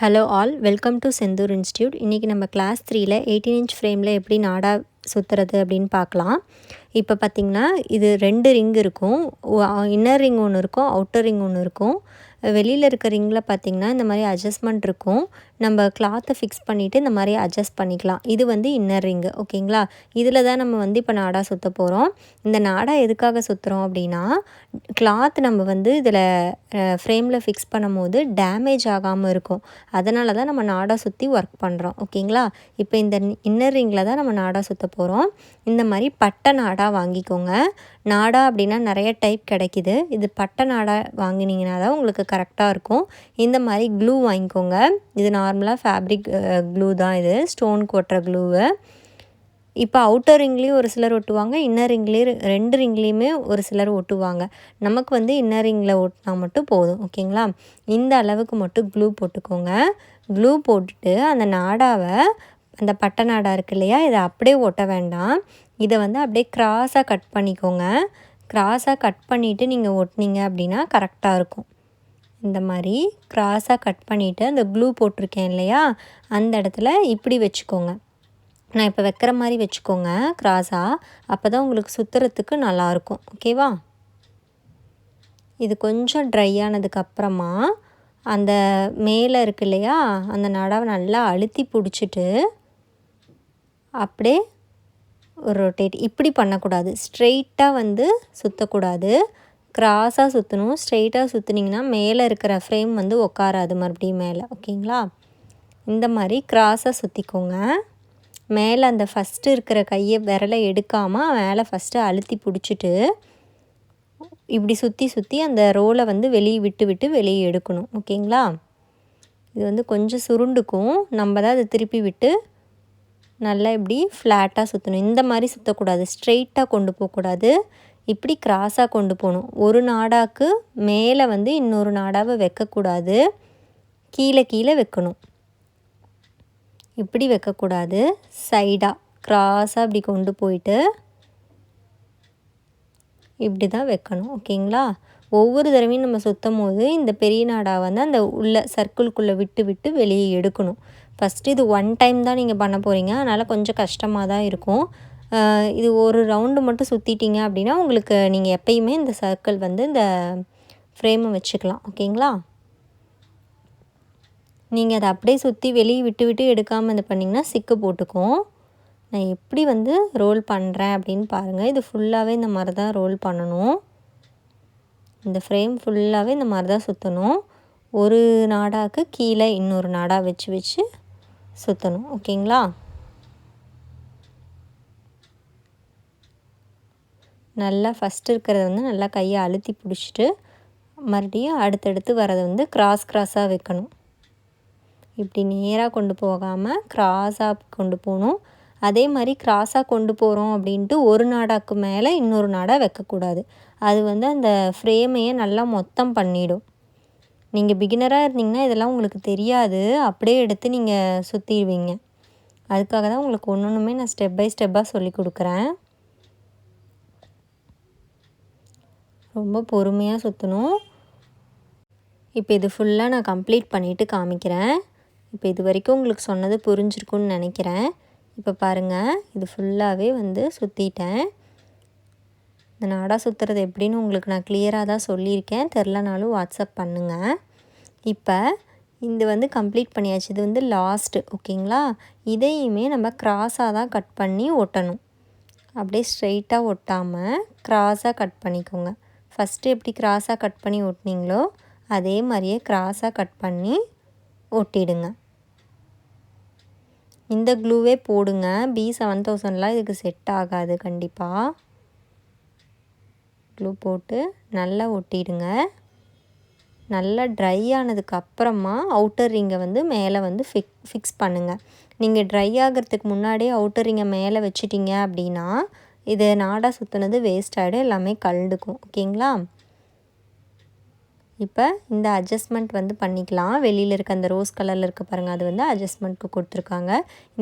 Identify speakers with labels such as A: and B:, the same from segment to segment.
A: Hello all welcome to Senthur institute இன்றைக்கி நம்ம class த்ரீயில் எயிட்டீன் இன்ச் ஃப்ரேமில் எப்படி நாடா சுற்றுறது அப்படின்னு பார்க்கலாம். இப்போ பார்த்திங்கன்னா இது ரெண்டு ரிங் இருக்கும். இன்னர் ரிங் ஒன்று இருக்கும் அவுட்டர் ரிங் ஒன்று இருக்கும். வெளியில் இருக்க ரிங்கில் பார்த்திங்கன்னா இந்த மாதிரி அட்ஜஸ்ட்மெண்ட் இருக்கும். நம்ம கிளாத்தை ஃபிக்ஸ் பண்ணிவிட்டு இந்த மாதிரி அட்ஜஸ்ட் பண்ணிக்கலாம். இது வந்து இன்னர் ரிங்கு ஓகேங்களா? இதில் தான் நம்ம வந்து இப்போ நாடா சுற்ற போகிறோம் இந்த நாடா எதுக்காக சுற்றுறோம் அப்படின்னா கிளாத் நம்ம வந்து இதில் ஃப்ரேமில் ஃபிக்ஸ் பண்ணும் போது டேமேஜ் ஆகாமல் இருக்கும். அதனால தான் நம்ம நாடா சுற்றி ஒர்க் பண்ணுறோம் ஓகேங்களா? இப்போ இந்த இன்னர் ரிங்கில் தான் நம்ம நாடா சுற்ற போகிறோம் இந்த மாதிரி பட்டை நாடா வாங்கிக்கோங்க. நாடா அப்படின்னா நிறைய டைப் கிடைக்கிது. இது பட்டை நாடா வாங்கினீங்கன்னா தான் உங்களுக்கு கரெக்டாக இருக்கும். இந்த மாதிரி க்ளூ வாங்கிக்கோங்க. இது நார்மலாக ஃபேப்ரிக் க்ளூ தான் இது. ஸ்டோன் கொட்டுற க்ளூவு இப்போ அவுட்டர் ரிங்லேயும் ஒரு சிலர் ஒட்டுவாங்க. இன்னர் ரிங்லேயும் ரெண்டு ரிங்லேயுமே ஒரு சிலர் ஒட்டுவாங்க. நமக்கு வந்து இன்னர் ரிங்கில் ஒட்டினா மட்டும் போதும். ஓகேங்களா இந்த அளவுக்கு மட்டும் க்ளூ போட்டுக்கோங்க. க்ளூ போட்டுட்டு அந்த நாடாவை அந்த பட்டை நாடா இருக்கு இல்லையா? இதை அப்படியே ஒட்ட வேண்டாம். இதை வந்து அப்படியே க்ராஸாக கட் பண்ணிக்கோங்க. க்ராஸாக கட் பண்ணிவிட்டு நீங்கள் ஒட்டினீங்க அப்படின்னா கரெக்டாக இருக்கும். இந்த மாதிரி க்ராஸாக கட் பண்ணிவிட்டு அந்த க்ளூ போட்டிருக்கேன் இல்லையா? அந்த இடத்துல இப்படி வச்சுக்கோங்க. நான் இப்போ வைக்கிற மாதிரி வச்சுக்கோங்க க்ராஸாக அப்போ தான் உங்களுக்கு சுற்றுறதுக்கு நல்லாயிருக்கும் ஓகேவா இது கொஞ்சம் ட்ரை ஆனதுக்கப்புறமா அந்த மேலே இருக்கு இல்லையா? அந்த நடவை நல்லா அழுத்தி பிடிச்சிட்டு அப்படியே ரொட்டேட் இப்படி பண்ணக்கூடாது. ஸ்ட்ரெயிட்டாக வந்து சுற்றக்கூடாது க்ராஸாக சுற்றணும் ஸ்ட்ரெயிட்டாக சுற்றுனீங்கன்னா மேலே இருக்கிற ஃப்ரேம் வந்து உட்காராது மறுபடியும் மேலே. ஓகேங்களா? இந்த மாதிரி க்ராஸாக சுற்றிக்கோங்க மேலே அந்த ஃபஸ்ட்டு இருக்கிற கையை விரலை எடுக்காமல் மேலே ஃபஸ்ட்டு அழுத்தி பிடிச்சிட்டு இப்படி சுற்றி சுற்றி அந்த ரோலை வந்து வெளியே விட்டு விட்டு வெளியே எடுக்கணும். ஓகேங்களா? இது வந்து கொஞ்சம் சுருண்டுக்கும். நம்ம தான் அதை திருப்பி விட்டு நல்லா இப்படி ஃப்ளாட்டாக சுற்றணும் இந்த மாதிரி சுற்றக்கூடாது ஸ்ட்ரெயிட்டாக கொண்டு போகக்கூடாது. இப்படி கிராஸாக கொண்டு போகணும். ஒரு நாடாக்கு மேலே வந்து இன்னொரு நாடாவை வைக்கக்கூடாது. கீழே கீழே வைக்கணும். இப்படி வைக்கக்கூடாது. சைடாக க்ராஸாக இப்படி கொண்டு போயிட்டு இப்படி தான் வைக்கணும். ஓகேங்களா? ஒவ்வொரு தடவையும் நம்ம சுற்றும் போது இந்த பெரிய நாடாக வந்து அந்த உள்ள சர்க்கிள்குள்ளே விட்டு விட்டு வெளியே எடுக்கணும். ஃபஸ்ட்டு இது ஒன் டைம் தான் நீங்கள் பண்ண போகிறீங்க அதனால் கொஞ்சம் கஷ்டமாக தான் இருக்கும். இது ஒரு ரவுண்டு மட்டும் சுற்றிட்டீங்க அப்படின்னா உங்களுக்கு நீங்கள் எப்பயுமே இந்த சர்க்கிள் வந்து இந்த ஃப்ரேமை வச்சுக்கலாம். ஓகேங்களா? நீங்கள் அதை அப்படியே சுற்றி வெளியே விட்டு விட்டு எடுக்காமல் இது பண்ணிங்கன்னா சிக்கு போட்டுக்கும். நான் எப்படி வந்து ரோல் பண்ணுறேன் அப்படின்னு பாருங்கள் இது ஃபுல்லாகவே இந்த மாதிரி தான் ரோல் பண்ணணும். இந்த ஃப்ரேம் ஃபுல்லாகவே இந்த மாதிரி தான் சுற்றணும் ஒரு நாடாக்கு கீழே இன்னொரு நாடாக வச்சு வச்சு சுற்றணும் ஓகேங்களா? நல்லா ஃபஸ்ட்டு இருக்கிறத வந்து நல்லா கையை அழுத்தி பிடிச்சிட்டு மறுபடியும் அடுத்தடுத்து வரதை வந்து கிராஸ் கிராஸாக வைக்கணும். இப்படி நேராக கொண்டு போகாமல் கிராஸாக கொண்டு போகணும். அதே மாதிரி கிராஸாக கொண்டு போகிறோம் அப்படின்ட்டு ஒரு நாடாக்கு மேலே இன்னொரு நாடாக வைக்கக்கூடாது. அது வந்து அந்த ஃப்ரேமையே நல்லா மொத்தம் பண்ணிடும். நீங்கள் பிகினராக இருந்தீங்கன்னா இதெல்லாம் உங்களுக்கு தெரியாது. அப்படியே எடுத்து நீங்கள் சுற்றிடுவீங்க அதுக்காக தான் உங்களுக்கு ஒன்று ஒன்றுமே நான் ஸ்டெப் பை ஸ்டெப்பாக சொல்லி கொடுக்குறேன். ரொம்ப பொறுமையாக சுற்றணும் இப்போ இது ஃபுல்லாக நான் கம்ப்ளீட் பண்ணிவிட்டு காமிக்கிறேன். இப்போ இது வரைக்கும் உங்களுக்கு சொன்னது புரிஞ்சிருக்குன்னு நினைக்கிறேன். இப்போ பாருங்கள் இது ஃபுல்லாகவே வந்து சுற்றிட்டேன் இந்த நாடா சுற்றுறது எப்படின்னு உங்களுக்கு நான் கிளியராக தான் சொல்லியிருக்கேன். தெரிலனாலும் வாட்ஸ்அப் பண்ணுங்கள் இப்போ இது வந்து கம்ப்ளீட் பண்ணியாச்சு. இது வந்து லாஸ்ட்டு ஓகேங்களா? இதையுமே நம்ம க்ராஸாக தான் கட் பண்ணி ஒட்டணும். அப்படியே ஸ்ட்ரெயிட்டாக ஒட்டாமல் க்ராஸாக கட் பண்ணிக்கோங்க. ஃபஸ்ட்டு எப்படி க்ராஸாக கட் பண்ணி ஒட்டினீங்களோ அதே மாதிரியே க்ராஸாக கட் பண்ணி ஒட்டிடுங்க. இந்த க்ளூவே போடுங்க. பி செவன் தௌசண்ட்லாம் இதுக்கு செட் ஆகாது கண்டிப்பாக க்ளூ போட்டு நல்லா ஒட்டிடுங்க. நல்லா ட்ரை ஆனதுக்கு அப்புறமா அவுட்டர் ரிங்கை வந்து மேலே வந்து ஃபிக் ஃபிக்ஸ் பண்ணுங்கள் நீங்கள் ட்ரை ஆகிறதுக்கு முன்னாடியே அவுட்டர் ரிங்கை மேலே வச்சிட்டிங்க அப்படின்னா இது நாடாக சுற்றுனது வேஸ்ட் ஆகிடும் எல்லாமே கலந்துக்கும். ஓகேங்களா? இப்போ இந்த அட்ஜஸ்ட்மெண்ட் வந்து பண்ணிக்கலாம். வெளியில் இருக்க அந்த ரோஸ் கலரில் இருக்க பாருங்கள் அது வந்து அட்ஜஸ்ட்மெண்ட்க்கு கொடுத்துருக்காங்க.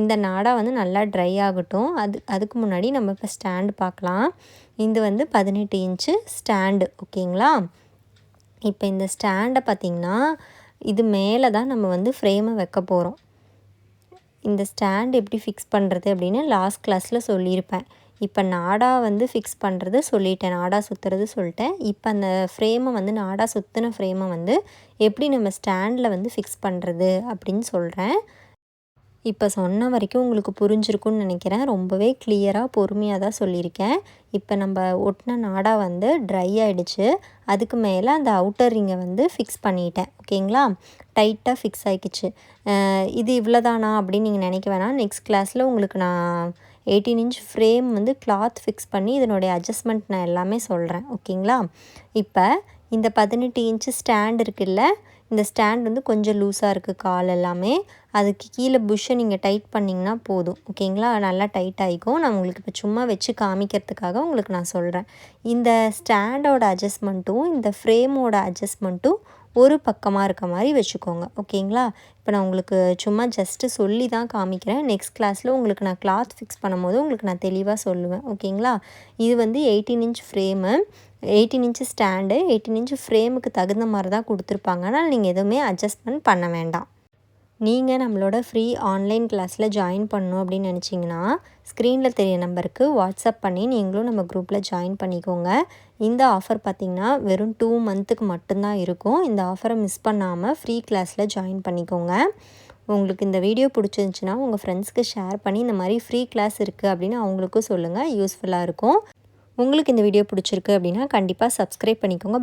A: இந்த நாடா வந்து நல்லா ட்ரை ஆகட்டும். அது அதுக்கு முன்னாடி நம்ம இப்போ ஸ்டாண்டு பார்க்கலாம். இது வந்து பதினெட்டு இன்ச்சு ஸ்டாண்டு ஓகேங்களா? இப்போ இந்த ஸ்டாண்டை பார்த்திங்கன்னா இது மேலே தான் நம்ம வந்து ஃப்ரேமை வைக்க போகிறோம் இந்த ஸ்டாண்ட் எப்படி ஃபிக்ஸ் பண்ணுறது அப்படின்னு லாஸ்ட் கிளாஸில் சொல்லியிருப்பேன். இப்போ நாடா வந்து ஃபிக்ஸ் பண்ணுறது சொல்லிட்டேன் நாடா சுற்றுறது சொல்லிட்டேன். இப்போ அந்த ஃப்ரேமை வந்து நாடா சுற்றின ஃப்ரேமை வந்து எப்படி நம்ம ஸ்டாண்டில் வந்து ஃபிக்ஸ் பண்ணுறது அப்படின்னு சொல்கிறேன் இப்போ சொன்ன வரைக்கும் உங்களுக்கு புரிஞ்சிருக்குன்னு நினைக்கிறேன். ரொம்பவே கிளியராக பொறுமையாக தான் சொல்லியிருக்கேன். இப்போ நம்ம ஒட்டின நாடா வந்து ட்ரை ஆகிடுச்சு அதுக்கு மேலே அந்த அவுட்டர் ரிங்கை வந்து ஃபிக்ஸ் பண்ணிட்டேன். ஓகேங்களா டைட்டாக ஃபிக்ஸ் ஆகிக்கிச்சு இது இவ்வளோதானா அப்படின்னு நீங்கள் நினைக்க வேணாம். நெக்ஸ்ட் கிளாஸில் உங்களுக்கு நான் எயிட்டீன் இன்ச் ஃப்ரேம் வந்து கிளாத் ஃபிக்ஸ் பண்ணி இதனுடைய அட்ஜஸ்ட்மெண்ட் நான் எல்லாமே சொல்கிறேன் ஓகேங்களா? இப்போ இந்த பதினெட்டு இன்ச்சு ஸ்டாண்ட் இருக்குல்ல இந்த ஸ்டாண்ட் வந்து கொஞ்சம் லூஸாக இருக்குது கால் எல்லாமே. அதுக்கு கீழே புஷ்ஷை நீங்கள் டைட் பண்ணிங்கன்னா போதும் ஓகேங்களா? நல்லா டைட் ஆகிக்கும். நான் உங்களுக்கு இப்போ சும்மா வச்சு காமிக்கிறதுக்காக உங்களுக்கு நான் சொல்கிறேன் இந்த ஸ்டாண்டோட அட்ஜஸ்ட்மெண்ட்டும் இந்த ஃப்ரேமோட அட்ஜஸ்ட்மெண்ட்டும் ஒரு பக்கமாக இருக்க மாதிரி வச்சுக்கோங்க. ஓகேங்களா? இப்போ நான் உங்களுக்கு சும்மா ஜஸ்ட்டு சொல்லி தான் காமிக்கிறேன் நெக்ஸ்ட் கிளாஸில் உங்களுக்கு நான் கிளாத் ஃபிக்ஸ் பண்ணும்போது உங்களுக்கு நான் தெளிவாக சொல்லுவேன். ஓகேங்களா? இது வந்து eighteen inch frame eighteen inch stand eighteen inch ஃப்ரேமுக்கு தகுந்த மாதிரி தான் கொடுத்துருப்பாங்க. ஆனால் நீங்கள் எதுவுமே அட்ஜஸ்ட்மெண்ட் பண்ண வேண்டாம். நீங்கள் நம்மளோட ஃப்ரீ ஆன்லைன் கிளாஸில் ஜாயின் பண்ணணும் அப்படின்னு நினச்சிங்கன்னா ஸ்க்ரீனில் தெரிய நம்பருக்கு வாட்ஸ்அப் பண்ணி நீங்களும் நம்ம குரூப்பில் ஜாயின் பண்ணிக்கோங்க. இந்த ஆஃபர் பார்த்திங்கன்னா வெறும் டூ மந்த்துக்கு மட்டும்தான் இருக்கும். இந்த ஆஃபரை மிஸ் பண்ணாமல் ஃப்ரீ கிளாஸில் ஜாயின் பண்ணிக்கோங்க. உங்களுக்கு இந்த வீடியோ பிடிச்சிருந்துச்சின்னா உங்கள் ஃப்ரெண்ட்ஸ்க்கு ஷேர் பண்ணி இந்த மாதிரி ஃப்ரீ கிளாஸ் இருக்குது அப்படின்னு அவங்களுக்கும் சொல்லுங்கள் யூஸ்ஃபுல்லாக இருக்கும். உங்களுக்கு இந்த வீடியோ பிடிச்சிருக்கு அப்படின்னா கண்டிப்பாக சப்ஸ்கிரைப் பண்ணிக்கோங்க.